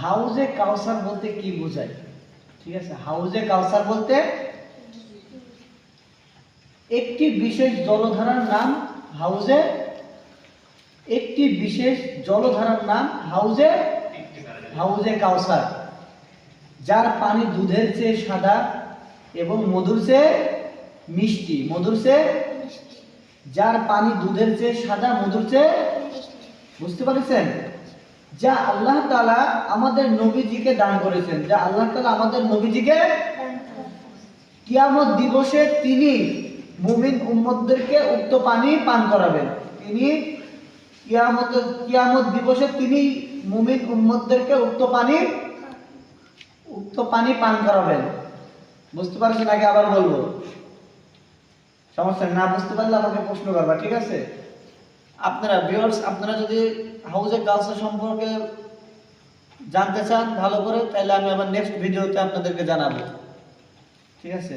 হাউজে কাউসার বলতে কি বোঝায়? ঠিক আছে? হাউজে কাউসার বলতে একটি বিশেষ জলধারার নাম হাউজে একটি বিশেষ জলধারার নাম হাউজে হাউজে কাউসার যার পানি দুধের চেয়ে সাদা এবং মধুর চেয়ে মিষ্টি, মধুর চেয়ে যার পানি দুধের চেয়ে সাদা, মধুর চেয়ে বুঝতে পারছেন? যা আল্লাহ তাআলা আমাদের নবীজিকে দান করেছেন, যা আল্লাহ তাআলা আমাদের নবীজিকে কিয়ামত দিবসে তিনি মুমিন উম্মতদেরকে উক্ত পানি পান করাবেন। তিনি কিয়ামত কিয়ামত দিবসে তিনি মুমিন উম্মতদেরকে উক্ত পানি উক্ত পানি পান করাবেন। বুঝতে পারছেন আগে আবার বলব। সমস্যা না, বুঝতে পারলে আমাকে প্রশ্ন করবা, ঠিক আছে? আপনারা ভিউয়ার্স আপনারা যদি হাউজে গার্লস সম্পর্কে জানতে চান ভালো করে, তাহলে আমি আমার নেক্সট ভিডিওতে আপনাদেরকে জানাব ঠিক আছে।